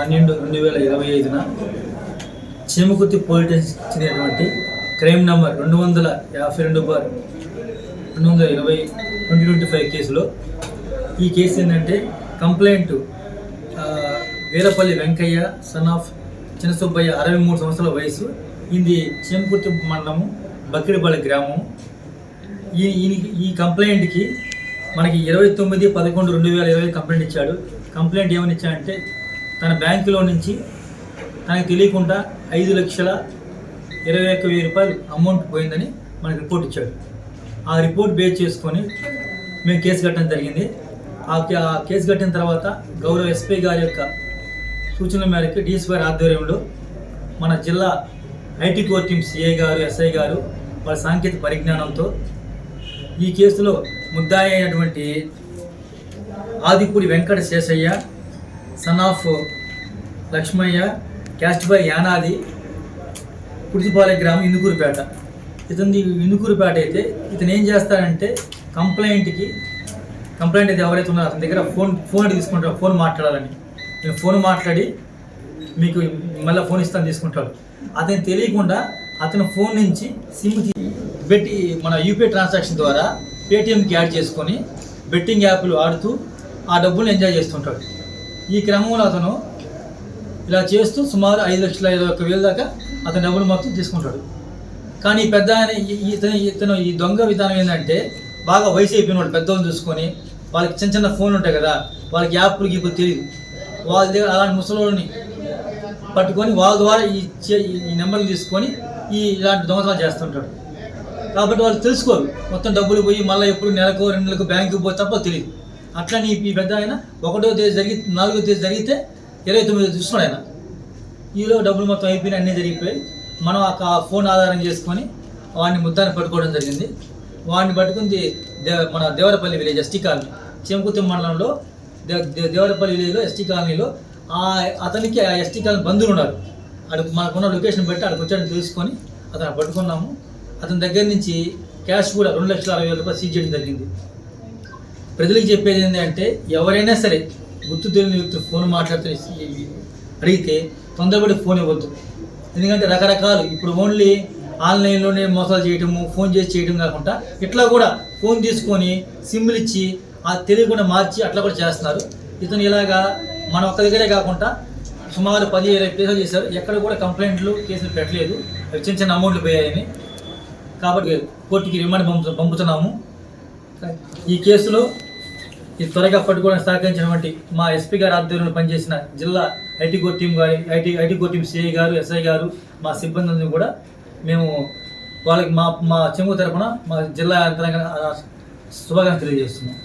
పన్నెండు రెండు వేల ఇరవై ఐదున చీమకుర్తి పోలీస్ ఇచ్చినటువంటి క్రైమ్ నంబర్ రెండు వందల యాభై రెండు బార్ రెండు వందల ఇరవై ట్వంటీ ట్వంటీ ఫైవ్ కేసులో ఈ కేసు ఏంటంటే complaint Veerapalli Venkaiah son of Chinnasubbaiah అరవై మూడు సంవత్సరాల వయసు. ఇది చీమకుర్తి మండలము బక్కిడిపల్లి గ్రామం ఈ ఈ- ఈ కంప్లైంట్కి మనకి ఇరవై తొమ్మిది పదకొండు రెండు వేల ఇరవై కంప్లైంట్ ఇచ్చాడు. కంప్లైంట్ ఏమని ఇచ్చాడంటే తన బ్యాంకులో నుంచి తనకు తెలియకుండా ఐదు లక్షల ఇరవై ఒక్క వెయ్యి రూపాయలు అమౌంట్ పోయిందని మనకు రిపోర్ట్ ఇచ్చాడు. ఆ రిపోర్ట్ బేస్ చేసుకొని మేము కేసు కట్టడం జరిగింది. ఆ కే- ఆ కేసు కట్టిన తర్వాత గౌరవ ఎస్పీ గారి యొక్క సూచనల మేరకు డిఎస్ గారి ఆధ్వర్యంలో మన జిల్లా ఐటీ కోర్ టీమ్ సిఐ గారు ఎస్ఐ గారు వాళ్ళ సాంకేతిక పరిజ్ఞానంతో ఈ కేసులో ముద్దాయి అయినటువంటి Adipudi Venkata Seshaiah son of Lakshmaiah caste by Yanadi Kuditipalem గ్రామం ఇందుకూరుపేట ఇతని ఇందుకూరుపేట అయితే ఇతను ఏం చేస్తాడంటే కంప్లైంట్కి కంప్లైంట్ అయితే ఎవరైతే ఉన్నారో అతని దగ్గర ఫోన్ ఫోన్ తీసుకుంటాడు ఫోన్ మాట్లాడాలని. నేను ఫోన్ మాట్లాడి మీకు మళ్ళీ ఫోన్ ఇస్తాను తీసుకుంటాడు. అతను తెలియకుండా అతని ఫోన్ నుంచి సిమ్ పెట్టి మన యూపీఐ ట్రాన్సాక్షన్ ద్వారా పేటిఎంకి యాడ్ చేసుకొని బెట్టింగ్ యాప్లు ఆడుతూ ఆ డబ్బులు ఎంజాయ్ చేస్తుంటాడు. ఈ క్రమంలో అతను ఇలా చేస్తూ సుమారు ఐదు లక్షల ఐదు ఒక్క వేల దాకా అతను డబ్బులు మొత్తం తీసుకుంటాడు. కానీ పెద్ద ఆయన ఈ- ఇతను ఇతను ఈ దొంగ విధానం ఏంటంటే బాగా వయసు అయిపోయినవాడు పెద్దోళ్ళు చూసుకొని వాళ్ళకి చిన్న చిన్న ఫోన్లు ఉంటాయి కదా వాళ్ళకి యాప్లు గీపులు తెలియదు. వాళ్ళ దగ్గర అలాంటి ముసలోళ్ళని పట్టుకొని వాళ్ళ ద్వారా ఈ ఈ నెంబర్లు తీసుకొని ఈ ఇలాంటి దొంగతనాలు చేస్తుంటాడు. కాబట్టి వాళ్ళు తెలుసుకోరు మొత్తం డబ్బులు పోయి మళ్ళీ ఎప్పుడు నెలకు రెండు నెలలకు బ్యాంకుకి పోతే తప్ప తెలియదు. అట్లని ఈ పెద్ద ఆయన ఒకటో తేదీ జరిగి నాలుగో తేదీ జరిగితే ఇరవై తొమ్మిది చూస్తున్నాడు ఆయన. ఈలో డబ్బులు మొత్తం అయిపోయినాయి అన్నీ జరిగిపోయి మనం ఆ ఫోన్ ఆధారం చేసుకొని వాడిని ముద్దాన్ని పట్టుకోవడం జరిగింది. వాడిని పట్టుకుంది దే మన Devarapalli village ST colony. Chenkuthi మండలంలో దే దేవరపల్లి విలేజ్లో ఎస్టీ కాలనీలో ఆ అతనికి ఆ ఎస్టీ కాలనీ బంధువులు ఉన్నారు. అక్కడ మనకున్న లొకేషన్ బట్టి అక్కడికి వచ్చాడని తెలుసుకొని అతను పట్టుకున్నాము. అతని దగ్గర నుంచి క్యాష్ కూడా రెండు లక్షల అరవై వేల రూపాయలు సీజ్ చేయడం జరిగింది. ప్రజలకు చెప్పేది ఏంటంటే ఎవరైనా సరే గుర్తు తెలియని వ్యక్తులు ఫోన్ మాట్లాడుతూ అడిగితే తొందరపడి ఫోన్ ఇవ్వద్దు. ఎందుకంటే రకరకాలు ఇప్పుడు ఓన్లీ ఆన్లైన్లోనే మోసాలు చేయటము ఫోన్ చేసి చేయడం కాకుండా ఇట్లా కూడా ఫోన్ తీసుకొని సిమ్లు ఇచ్చి ఆ తెలియకుండా మార్చి అట్లా కూడా చేస్తున్నారు. ఇతను ఇలాగా మన ఒక్క దగ్గరే కాకుండా సుమారు పది ఇరవై కేసులు చేశారు. ఎక్కడ కూడా కంప్లైంట్లు కేసులు పెట్టలేదు. అవి చిన్న చిన్న అమౌంట్లు పోయాయని. కాబట్టి కోర్టుకి రిమాండ్ పంపు పంపుతున్నాము. ఈ కేసులో ఈ త్వరగా పట్టుకోవడానికి సహకరించినటువంటి మా ఎస్పీ గారి ఆధ్వర్యంలో పనిచేసిన జిల్లా ఐటీ కోర్ టీం గారి IT IT core team CI గారు ఎస్ఐ గారు మా సిబ్బందిని కూడా మేము వాళ్ళకి మా మా చెంగు తరపున మా జిల్లా యంత్రాంగ శుభాకాంక్షలు తెలియజేస్తున్నాం.